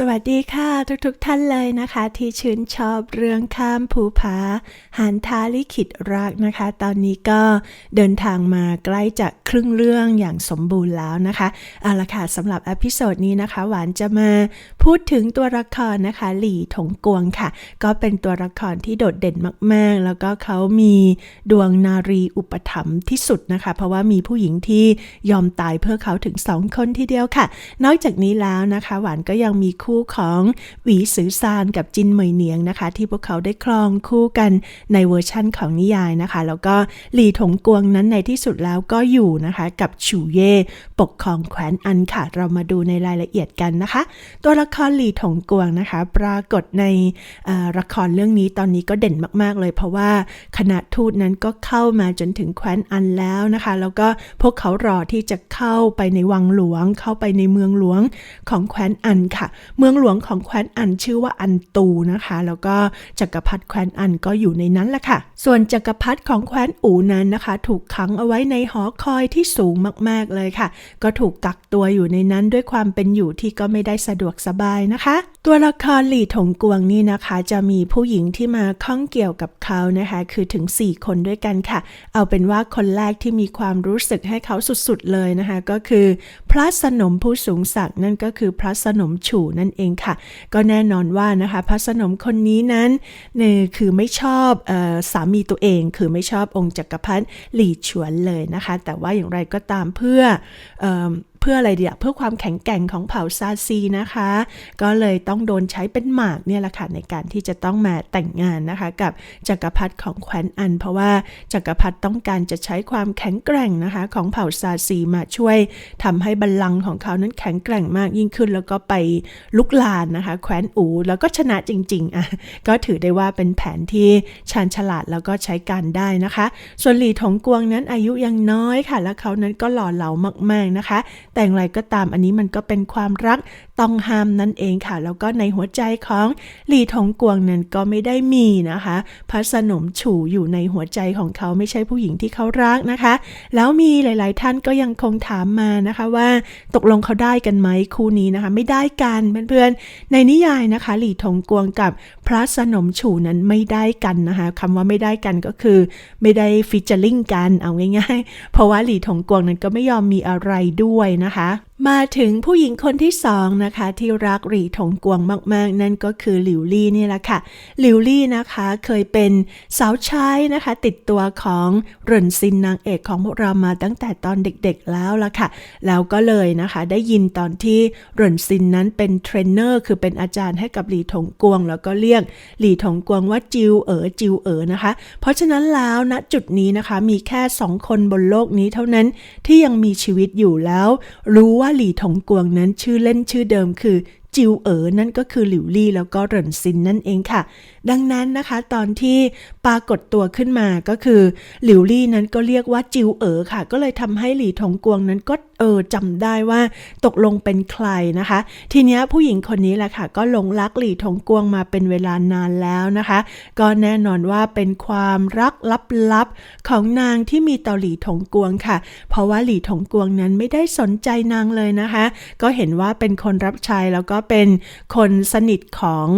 สวัสดีค่ะทุกๆทท่านเลยนะคะ ที่ชื่นชอบเรื่องข้ามภูผาหันทาลิขิตรักนะคะ ตอนนี้ก็เดินทางมาใกล้จะครึ่งเรื่องอย่างสมบูรณ์แล้วนะคะเอาละค่ะสำหรับอพิโซดนี้นะคะ หวานจะมาพูดถึงตัวละครนะคะ หลี่ถงกวงค่ะ ก็เป็นตัวละครที่โดดเด่นมากๆ แล้วก็เขามีดวงนารีอุปถัมภ์ที่สุดนะคะ เพราะว่ามีผู้หญิงที่ยอมตายเพื่อเขาถึงสองคนทีเดียวค่ะ นอกจากนี้แล้วนะคะ หวานก็ยังมีคู่ของหวีสือซานกับจินเหมยเนียงนะคะ ที่พวกเขาได้ครองคู่กันในเวอร์ชั่นของนิยายนะคะ แล้วก็หลีถงกวงนั้นในที่สุดแล้วก็อยู่นะคะ กับฉูเย่ปกครองแคว้นอันค่ะ เรามาดูในรายละเอียดกันนะคะ ตัวละครหลีถงกวงนะคะ ปรากฏในละครเรื่องนี้ตอนนี้ก็เด่นมาก ๆ เลย เพราะว่าคณะทูตนั้นก็เข้ามาจนถึงแคว้นอันแล้วนะคะ แล้วก็พวกเขารอที่จะเข้าไปในวังหลวง เข้าไปในเมืองหลวงของแคว้นอันค่ะเมืองหลวงของแคว้นอันชื่อว่าอันตูนะคะ แล้วก็จักรพรรดิแคว้นอันก็อยู่ในนั้นแหละค่ะ ส่วนจักรพรรดิของแคว้นอูนั้นนะคะ ถูกขังเอาไว้ในหอคอยที่สูงมากๆเลยค่ะ ก็ถูกกักตัวอยู่ในนั้นด้วยความเป็นอยู่ที่ก็ไม่ได้สะดวกสบายนะคะ ตัวละครหลี่ถงกวงนี่นะคะ จะมีผู้หญิงที่มาข้องเกี่ยวกับเขานะคะ คือถึง 4 คนด้วยกันค่ะ เอาเป็นว่าคนแรกที่มีความรู้สึกให้เขาสุดๆเลยนะคะ ก็คือ พระสนมผู้สูงศักดิ์นั่นก็คือพระสนมฉู่นั่นเองค่ะ ก็แน่นอนว่านะคะพระสนมคนนี้นั้นเนี่ยคือไม่ชอบออสามีตัวเอง คือไม่ชอบองค์จักรพรรดิหลี่ฉวนเลยนะคะ แต่ว่าอย่างไรก็ตามเพื่ออ พื่ออะไรเดียเพื่อความแข็งแกร่งของเผ่าซาซีนะคะ ก็เลยต้องโดนใช้เป็นหมากเนี่ยแหละค่ะในการที่จะต้องมาแต่งงานนะคะกับจักรพรรดิของแคว้นอัน เพราะว่าจักรพรรดิต้องการจะใช้ความแข็งแกร่งนะคะของเผ่าซาซีมาช่วยทำให้บัลลังก์ของเขานั้นแข็งแกร่งมากยิ่งขึ้น แล้วก็ไปลุกลานนะคะ แคว้นอูแล้วก็ชนะจริงๆอะก็ถือได้ว่าเป็นแผนที่ชาญฉลาดแล้วก็ใช้การได้นะคะ ส่วนหลี่ถงกวงนั้นอายุยังน้อยค่ะ และเขานั้นก็หล่อเหลามากๆนะคะแต่อย่างไรก็ตามอันนี้มันก็เป็นความรักต้องห้ามนั่นเองค่ะ แล้วก็ในหัวใจของหลี่ถงกวงนั้นก็ไม่ได้มีนะคะ พระสนมฉู่อยู่ในหัวใจของเขาไม่ใช่ผู้หญิงที่เขารักนะคะ แล้วมีหลาย ๆ ท่านก็ยังคงถามมานะคะว่าตกลงเขาได้กันไหมคู่นี้นะคะ ไม่ได้กันเพื่อนๆ ในนิยายนะคะ หลี่ถงกวงกับพระสนมฉู่นั้นไม่ได้กันนะคะคำว่าไม่ได้กันก็คือ ไม่ได้ฟิชเชอร์ลิงกันเอาง่าย ๆ เพราะว่าหลี่ถงกวงนั้นก็ไม่ยอมมีอะไรด้วยนะนะคะมาถึงผู้หญิงคนที่สองนะคะ ที่รักหลี่ถงกวงมาก ๆ นั่นก็คือหลิวลี่นี่แหละค่ะ หลิวลี่นะคะเคยเป็นสาวใช้นะคะ ติดตัวของเรินซินนางเอกของพวกเรามาตั้งแต่ตอนเด็กๆแล้วละค่ะ แล้วก็เลยนะคะได้ยินตอนที่เรินซินนั้นเป็นเทรนเนอร์คือเป็นอาจารย์ให้กับหลี่ถงกวง แล้วก็เรียกหลี่ถงกวงว่าจิวเอ๋อจิวเอ๋อนะคะ เพราะฉะนั้นแล้วณนะจุดนี้นะคะมีแค่สองคนบนโลกนี้เท่านั้นที่ยังมีชีวิตอยู่แล้วรู้ว่าว่าหลี่ถงกวงนั้นชื่อเล่นชื่อเดิมคือจิวเอ๋อนั่นก็คือหลิวลี่แล้วก็เหรินซินนั่นเองค่ะ ดังนั้นนะคะ ตอนที่ ปรากฏตัวขึ้นมาก็คือหลิวลี่นั้นก็เรียกว่าจิวเอ๋อค่ะ ก็เลยทำให้หลี่ถงกวงนั้นก็เออจำได้ว่าตกลงเป็นใครนะคะ ทีนี้ผู้หญิงคนนี้แหละค่ะ ก็หลงรักหลี่ถงกวงมาเป็นเวลานานแล้วนะคะ ก็แน่นอนว่าเป็นความรักลับๆของนางที่มีต่อหลี่ถงกวงค่ะ เพราะว่าหลี่ถงกวงนั้นไม่ได้สนใจนางเลยนะคะ ก็เห็นว่าเป็นคนรับใช้แล้วก็เป็นคนสนิทของ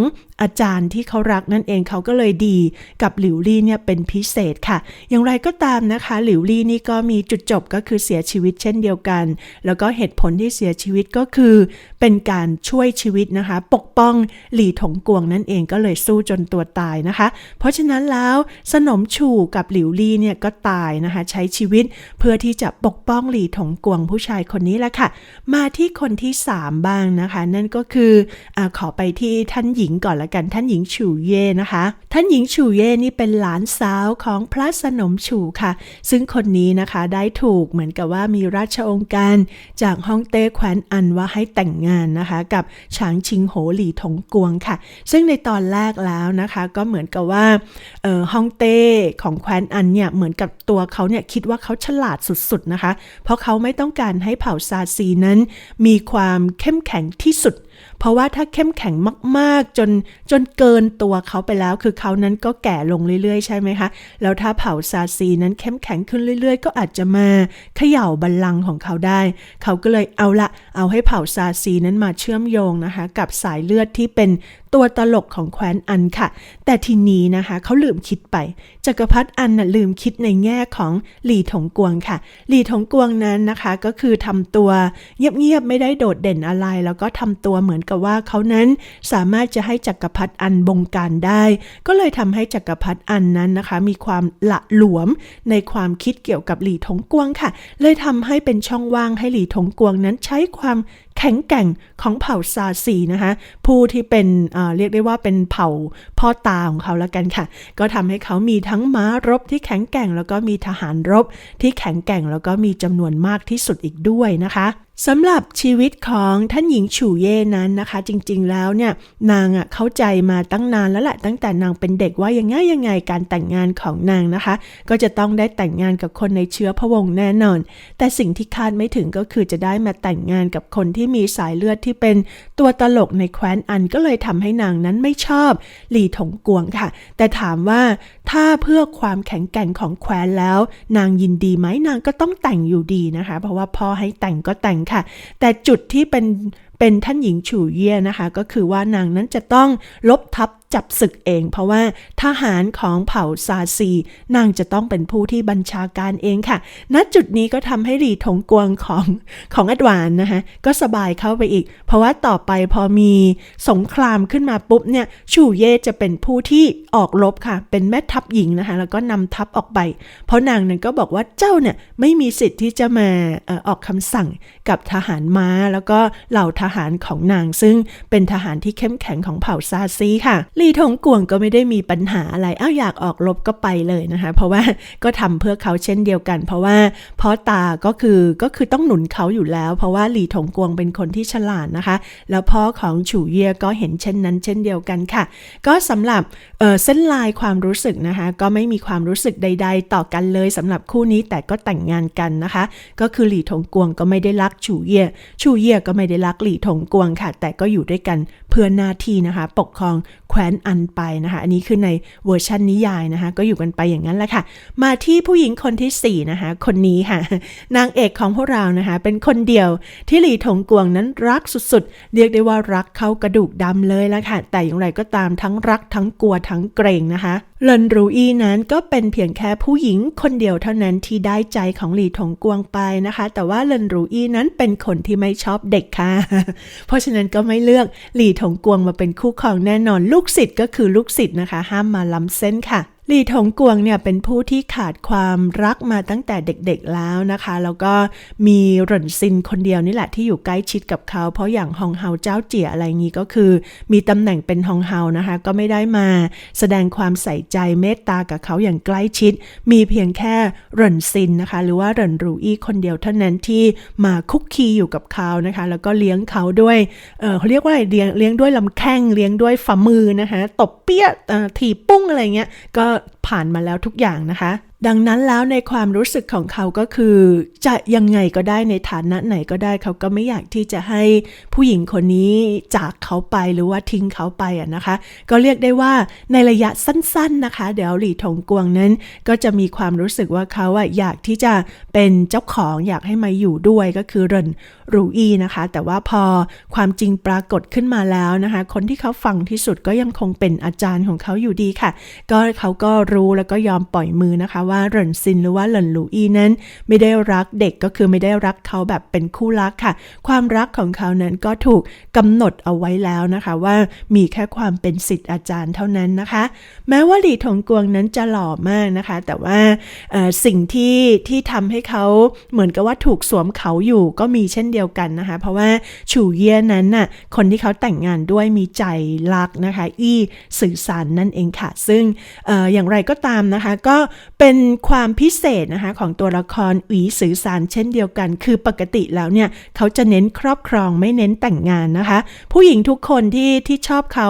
อาจารย์ที่เขารักนั่นเองเขาก็เลยดีกับหลิวลี่เนี่ยเป็นพิเศษค่ะ อย่างไรก็ตามนะคะ หลิวลี่นี่ก็มีจุดจบก็คือเสียชีวิตเช่นเดียวกัน แล้วก็เหตุผลที่เสียชีวิตก็คือ เป็นการช่วยชีวิตนะคะ ปกป้องหลี่ถงกวงนั่นเองก็เลยสู้จนตัวตายนะคะ เพราะฉะนั้นแล้วสนมชูกับหลิวลี่เนี่ยก็ตายนะคะ ใช้ชีวิตเพื่อที่จะปกป้องหลี่ถงกวงผู้ชายคนนี้แหละค่ะ มาที่คนที่ 3 บ้างนะคะ นั่นก็คืออขอไปที่ท่านหญิงก่อนละกันท่านหญิงฉูเย่นะคะ ท่านหญิงฉูเย่นี่เป็นหลานสาวของพระสนมฉูค่ะ ซึ่งคนนี้นะคะได้ถูกเหมือนกับว่ามีราชองค์การจากฮ่องเต้แคว้นอันว่าให้แต่งงานนะคะ กับฉางชิงโหหลี่ถงกวงค่ะ ซึ่งในตอนแรกแล้วนะคะก็เหมือนกับว่าฮ่องเต้ของแคว้นอันเนี่ยเหมือนกับตัวเขาเนี่ยคิดว่าเขาฉลาดสุดๆนะคะ เพราะเขาไม่ต้องการให้เผ่าซาซีนั้น มีความเข้มแข็งที่สุด เพราะว่าถ้าเข้มแข็งมาก ๆ จนจนเกินตัวเขาไปแล้ว คือเขานั้นก็แก่ลงเรื่อย ๆ ใช่ไหมคะ แล้วถ้าเผ่าซาซีนั้นเข้มแข็งขึ้นเรื่อย ๆ ก็อาจจะมาเขย่าบัลลังก์ของเขาได้ เขาก็เลยเอาละเอาให้เผ่าซาซีนั้นมาเชื่อมโยงนะคะ กับสายเลือดที่เป็นตัวตลกของแคว้นอันค่ะ แต่ทีนี้นะคะเขาลืมคิดไป จักรพรรดิอันน่ะลืมคิดในแง่ของหลี่ถงกวงค่ะ หลี่ถงกวงนั้นนะคะก็คือทำตัวเงียบๆไม่ได้โดดเด่นอะไร แล้วก็ทำตัวเหมือนกับว่าเขานั้นสามารถจะให้จักรพรรดิอันบงการได้ ก็เลยทำให้จักรพรรดิอันนั้นนะคะ มีความละหลวมในความคิดเกี่ยวกับหลี่ถงกวงค่ะ เลยทำให้เป็นช่องว่างให้หลี่ถงกวงนั้นใช้ความ แข็งแกร่งของเผ่าซาซีนะคะผู้ที่เป็นเรียกได้ว่าเป็นเผ่าพ่อตาของเขาแล้วกันค่ะ ก็ทำให้เขามีทั้งม้ารบที่แข็งแกร่ง แล้วก็มีทหารรบที่แข็งแกร่งแล้วก็มีจำนวนมากที่สุดอีกด้วยนะคะ สำหรับชีวิตของท่านหญิงฉูเย่นั้นนะคะ จริงๆแล้วเนี่ยนางอะเข้าใจมาตั้งนานแล้วแหละตั้งแต่นางเป็นเด็กว่ายังไงยังไงการแต่งงานของนางนะคะ ก็จะต้องได้แต่งงานกับคนในเชื้อพระวงศ์แน่นอน แต่สิ่งที่คาดไม่ถึงก็คือจะได้มาแต่งงานกับคนที่มีสายเลือดที่เป็นตัวตลกในแคว้นอันก็เลยทำให้นางนั้นไม่ชอบหลี่ถงกวงค่ะ แต่ถามว่าถ้าเพื่อความแข็งแกร่งของแคว้นแล้ว นางยินดีไหมนางก็ต้องแต่งอยู่ดีนะคะ เพราะว่าพ่อให้แต่งก็แต่งค่ะ แต่จุดที่เป็นเป็นท่านหญิงฉูเย่นะคะ ก็คือว่านางนั้นจะต้องลบทับ จับศึกเอง เพราะว่าทหารของเผ่าซาซี นางจะต้องเป็นผู้ที่บัญชาการเองค่ะ ณจุดนี้ก็ทำให้หลีถงกวงของของอดวานนะคะก็สบายเข้าไปอีก เพราะว่าต่อไปพอมีสงครามขึ้นมาปุ๊บเนี่ยชูเย่จะเป็นผู้ที่ออกรบค่ะ เป็นแม่ทัพหญิงนะคะแล้วก็นำทัพออกไป เพราะนางนั้นก็บอกว่าเจ้าเนี่ยไม่มีสิทธิ์ที่จะมาออกคำสั่งกับทหารม้าแล้วก็เหล่าทหารของนาง ซึ่งเป็นทหารที่เข้มแข็งของเผ่าซาซีค่ะลีถงกวงก็ไม่ได้มีปัญหาอะไรอ้าวอยากออกรบก็ไปเลยนะคะ เพราะว่าก็ทำเพื่อเขาเช่นเดียวกัน เพราะว่าพ่อตาก็คือก็คือต้องหนุนเขาอยู่แล้ว เพราะว่าหลีถงกวงเป็นคนที่ฉลาดนะคะ แล้วพ่อของฉูเย่ก็เห็นเช่นนั้น เช่นเดียวกันค่ะ ก็สำหรับเเส้นลายความรู้สึกนะคะ ก็ไม่มีความรู้สึกใด ๆ ต่อกันเลยสำหรับคู่นี้แต่ก็แต่งงานกันนะคะ ก็คือหลี่ถงกวงก็ไม่ได้รักฉูเย่ฉูเย่ก็ไม่ได้รักหลี่ถงกวงค่ะ แต่ก็อยู่ด้วยกันเพื่อหน้าที่นะคะ ปกครองแคว้นอันไปนะคะ อันนี้คือในเวอร์ชันนิยายนะคะ ก็อยู่กันไปอย่างนั้นแหละค่ะ มาที่ผู้หญิงคนที่ 4 นะคะ คนนี้ค่ะ นางเอกของพวกเรานะคะ เป็นคนเดียวที่หลีถงกวงนั้นรักสุดๆ เรียกได้ว่ารักเข้ากระดูกดำเลยละค่ะ แต่อย่างไรก็ตามทั้งรักทั้งกลัวทั้งเกรงนะคะเลนรูอีนั้นก็เป็นเพียงแค่ผู้หญิงคนเดียวเท่านั้นที่ได้ใจของหลีถงกวงไปนะคะ แต่ว่าเลนรูอีนั้นเป็นคนที่ไม่ชอบเด็กค่ะ เพราะฉะนั้นก็ไม่เลือกหลีถงกวงมาเป็นคู่ครองแน่นอนลูกศิษย์ก็คือลูกศิษย์นะคะ ห้ามมาล้ำเส้นค่ะ หลี่ถงกวงเนี่ยเป็นผู้ที่ขาดความรักมาตั้งแต่เด็กๆแล้วนะคะ แล้วก็มีหล่นซินคนเดียวนี่แหละที่อยู่ใกล้ชิดกับเขา เพราะอย่างฮองเฮาเจ้าเจี๋ยอะไรงี้ก็คือ มีตำแหน่งเป็นฮองเฮานะคะ ก็ไม่ได้มา แสดงความใส่ใจเมตตากับเขาอย่างใกล้ชิด มีเพียงแค่หล่นซินนะคะ หรือว่าหล่นรูอี้คนเดียวเท่านั้นที่มาคุกคีอยู่กับเขานะคะ แล้วก็เลี้ยงเขาด้วยเออเขาเรียกว่าอะไรเลี้ยงเลี้ยงด้วยลำแข้งเลี้ยงด้วยฝ่ามือนะคะตบเปี้ยถีบปุ้งอะไรเงี้ยก็ผ่านมาแล้วทุกอย่างนะคะ ดังนั้นแล้วในความรู้สึกของเขาก็คือ จะยังไงก็ได้ในฐานะไหนก็ได้เขาก็ไม่อยากที่จะให้ผู้หญิงคนนี้จากเขาไปหรือว่าทิ้งเขาไปอะนะคะ ก็เรียกได้ว่าในระยะสั้นๆนะคะ เดี๋ยวหลี่ถงกวงนั้น ก็จะมีความรู้สึกว่าเขาอะอยากที่จะเป็นเจ้าของอยากให้มาอยู่ด้วยก็คือเรน รูอีนะคะ แต่ว่าพอความจริงปรากฏขึ้นมาแล้วนะคะ คนที่เขาฟังที่สุดก็ยังคงเป็นอาจารย์ของเขาอยู่ดีค่ะ ก็เขาก็รู้แล้วก็ยอมปล่อยมือนะคะว่าเหรินซินหรือว่าเหรินหลูอีนั้น ไม่ได้รักเด็กก็คือไม่ได้รักเขาแบบเป็นคู่รักค่ะ ความรักของเขานั้นก็ถูกกำหนดเอาไว้แล้วนะคะว่ามีแค่ความเป็นสิทธิ์อาจารย์เท่านั้นนะคะ แม้ว่าหลี่ถงกวงนั้นจะหล่อมากนะคะ แต่ว่าสิ่งที่ที่ทำให้เขาเหมือนกับว่าถูกสวมเขาอยู่ก็มีเช่นเดียวกันนะคะ เพราะว่าฉูเย่นั้นน่ะคนที่เขาแต่งงานด้วยมีใจรักนะคะ อี้สื่อสารนั่นเองค่ะ ซึ่งออย่างไรก็ตามนะคะ ก็เป็นความพิเศษนะคะของตัวละครอีสื่อสารเช่นเดียวกัน คือปกติแล้วเนี่ยเขาจะเน้นครอบครองไม่เน้นแต่งงานนะคะ ผู้หญิงทุกคนที่ที่ชอบเขา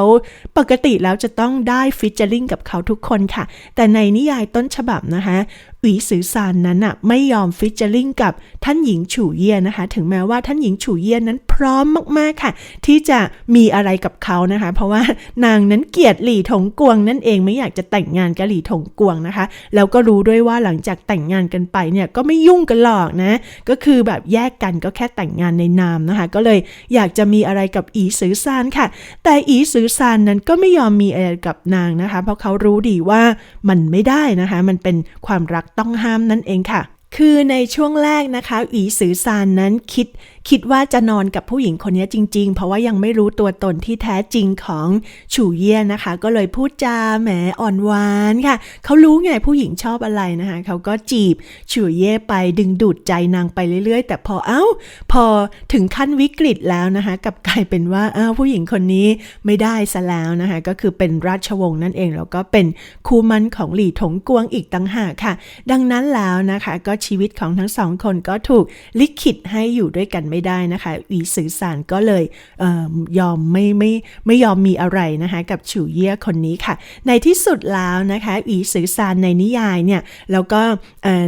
ปกติแล้วจะต้องได้ฟิชเจอริงกับเขาทุกคนค่ะ แต่ในนิยายต้นฉบับนะคะหวีซือซานนั้นอะไม่ยอมฟิชเจอริงกับท่านหญิงฉูเย่นะคะ ถึงแม้ว่าท่านหญิงฉูเย่นั้นพร้อมมากๆค่ะ ที่จะมีอะไรกับเขานะคะ เพราะว่านางนั้นเกลียดหลี่ถงกวงนั่นเองไม่อยากจะแต่งงานกับหลี่ถงกวงนะคะ แล้วก็รู้ด้วยว่าหลังจากแต่งงานกันไปเนี่ยก็ไม่ยุ่งกันหรอกนะ ก็คือแบบแยกกันก็แค่แต่งงานในนามนะคะ ก็เลยอยากจะมีอะไรกับอีซือซานค่ะ แต่อีซือซานนั้นก็ไม่ยอมมีอะไรกับนางนะคะ เพราะเขารู้ดีว่ามันไม่ได้นะคะ มันเป็นความรักต้องห้ามนั่นเองค่ะ คือในช่วงแรกนะคะอีสือซานนั้นคิดคิดว่าจะนอนกับผู้หญิงคนนี้จริง ๆ เพราะว่ายังไม่รู้ตัวตนที่แท้จริงของฉูเย่นะคะ ก็เลยพูดจาแหมอ่อนหวานค่ะ เขารู้ไงผู้หญิงชอบอะไรนะคะ เขาก็จีบฉูเย่ไปดึงดูดใจนางไปเรื่อย ๆ แต่พอเอ้า พอถึงขั้นวิกฤตแล้วนะคะกับกลายเป็นว่าอ้าวผู้หญิงคนนี้ไม่ได้ซะแล้วนะคะ ก็คือเป็นราชวงศ์นั่นเองแล้วก็เป็นคู่มั่นของหลี่ถงกวงอีกต่างหากค่ะ ดังนั้นแล้วนะคะ ก็ชีวิตของทั้งสองคนก็ถูกลิขิตให้อยู่ด้วยกันไม่ได้นะคะอีสื่อสารก็เลยเออยอมไม่ไม่ไม่ยอมมีอะไรนะคะกับฉูเย่คนนี้ค่ะ ในที่สุดแล้วนะคะอีสื่อสารในนิยายเนี่ยแล้วก็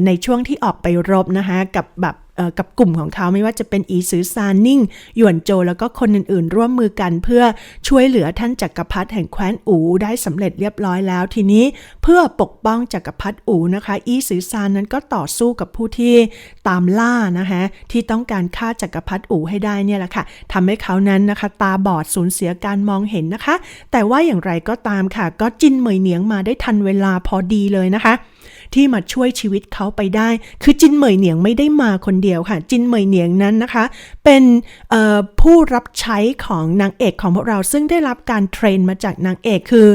ในช่วงที่ออกไปรบนะคะกับแบบ กับกลุ่มของเขาไม่ว่าจะเป็นอีซือซานนิ่ง หยวนโจแล้วก็คนอื่นๆ ร่วมมือกันเพื่อช่วยเหลือท่านจักรพรรดิแห่งแคว้นอูได้สำเร็จเรียบร้อยแล้ว ทีนี้เพื่อปกป้องจักรพรรดิอูนะคะอีซือซานนั้นก็ต่อสู้กับผู้ที่ตามล่านะคะที่ต้องการฆ่าจักรพรรดิอูให้ได้เนี่ยแหละค่ะทำให้เขานั้นนะคะ ตาบอดสูญเสียการมองเห็นนะคะ แต่ว่าอย่างไรก็ตามค่ะ ก็จินเหมยเหนียงมาได้ทันเวลาพอดีเลยนะคะ ที่มาช่วยชีวิตเขาไปได้ คือจินเหมยเหนียงไม่ได้มาคนเดียวค่ะ จินเหมยเหนียงนั้นนะคะ เป็นผู้รับใช้ของนางเอกของพวกเราซึ่งได้รับการเทรนมาจากนางเอกคือ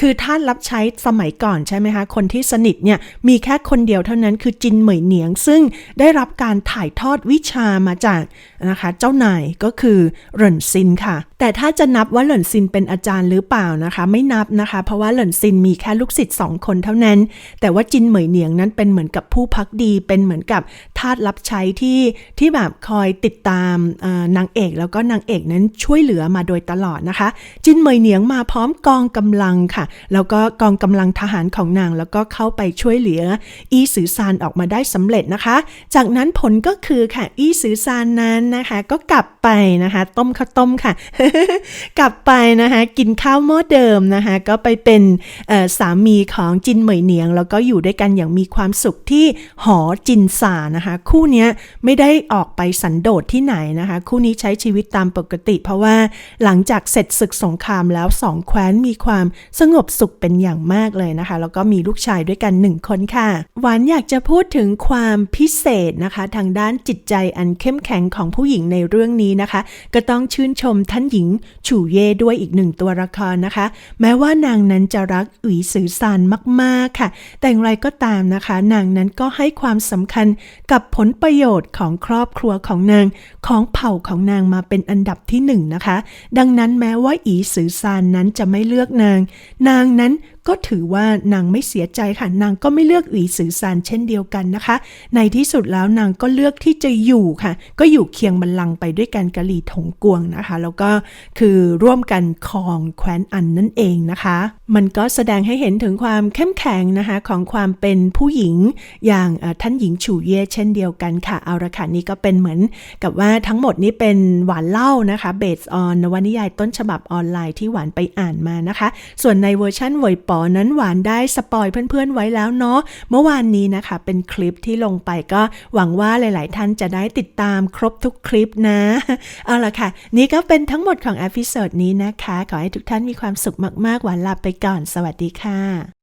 คือท่านรับใช้สมัยก่อนใช่ไหมคะคนที่สนิทเนี่ยมีแค่คนเดียวเท่านั้นคือจินเหมยเหนียง ซึ่งได้รับการถ่ายทอดวิชามาจากนะคะเจ้านายก็คือเหรินซินค่ะ แต่ถ้าจะนับว่าเหรินซินเป็นอาจารย์หรือเปล่านะคะ ไม่นับนะคะ เพราะว่าเหรินซินมีแค่ลูกศิษย์สองคนเท่านั้น แต่ว่าจินเหมยเหนียงนั้นเป็นเหมือนกับผู้พักดีเป็นเหมือนกับทาสรับใช้ที่ที่แบบคอยติดตามนางเอก แล้วก็นางเอกนั้นช่วยเหลือมาโดยตลอดนะคะ จินเหมยเหนียงมาพร้อมกองกำลังค่ะ แล้วก็กองกำลังทหารของนางแล้วก็เข้าไปช่วยเหลือ อีสือซานออกมาได้สำเร็จนะคะ จากนั้นผลก็คือค่ะอีสือซานนั้นนะคะ ก็กลับไปนะคะ ต้มข้าวต้มค่ะกลับไปนะคะกินข้าวหม้อเดิมนะคะก็ไปเป็นสามีของจินเหมยเหนียง แล้วก็อยู่ด้วยกันอย่างมีความสุขที่หอจินซานะคะคู่นี้ไม่ได้ออกไปสันโดษที่ไหนนะคะคู่นี้ใช้ชีวิตตามปกติ เพราะว่าหลังจากเสร็จศึกสงครามแล้วสองแคว้นมีความสงบสุขเป็นอย่างมากเลยนะคะ แล้วก็มีลูกชายด้วยกันหนึ่งคนค่ะ หวานอยากจะพูดถึงความพิเศษนะคะ ทางด้านจิตใจอันเข้มแข็งของผู้หญิงในเรื่องนี้นะคะ ก็ต้องชื่นชมท่านหญิงฉูเย่ด้วยอีกหนึ่งตัวละครนะคะ แม้ว่านางนั้นจะรักอุ๋ยสือซานมากๆค่ะ แต่อย่างไรก็ตามนะคะ นางนั้นก็ให้ความสำคัญกับผลประโยชน์ของครอบครัวของนางของเผ่าของนางมาเป็นอันดับที่หนึ่งนะคะ ดังนั้นแม้ว่าอีสือซานนั้นจะไม่เลือกนาง นางนั้น ก็ถือว่านางไม่เสียใจค่ะ นางก็ไม่เลือกอีสือซานเช่นเดียวกันนะคะ ในที่สุดแล้วนางก็เลือกที่จะอยู่ค่ะ ก็อยู่เคียงบัลลังก์ไปด้วยกันกะหลี่ถงกวงนะคะ แล้วก็คือร่วมกันครองแคว้นอันนั่นเองนะคะ มันก็แสดงให้เห็นถึงความเข้มแข็งนะคะของความเป็นผู้หญิงอย่างท่านหญิงฉูเย่เช่นเดียวกันค่ะ เอาละค่ะนี่ก็เป็นเหมือนกับว่าทั้งหมดนี้เป็นหวานเล่านะคะเบสออนนวนิยายต้นฉบับออนไลน์ที่หวานไปอ่านมานะคะ ส่วนในเวอร์ชั่นเวยปอนั้นหวานได้สปอยเพื่อนๆไว้แล้วเนาะเมื่อวานนี้นะคะ เป็นคลิปที่ลงไปก็หวังว่าหลาย ๆ ท่านจะได้ติดตามครบทุกคลิปนะ เอาละค่ะ นี่ก็เป็นทั้งหมดของอพิโซดนี้นะคะ ขอให้ทุกท่านมีความสุขมากๆหวานลาไปก่อน สวัสดีค่ะ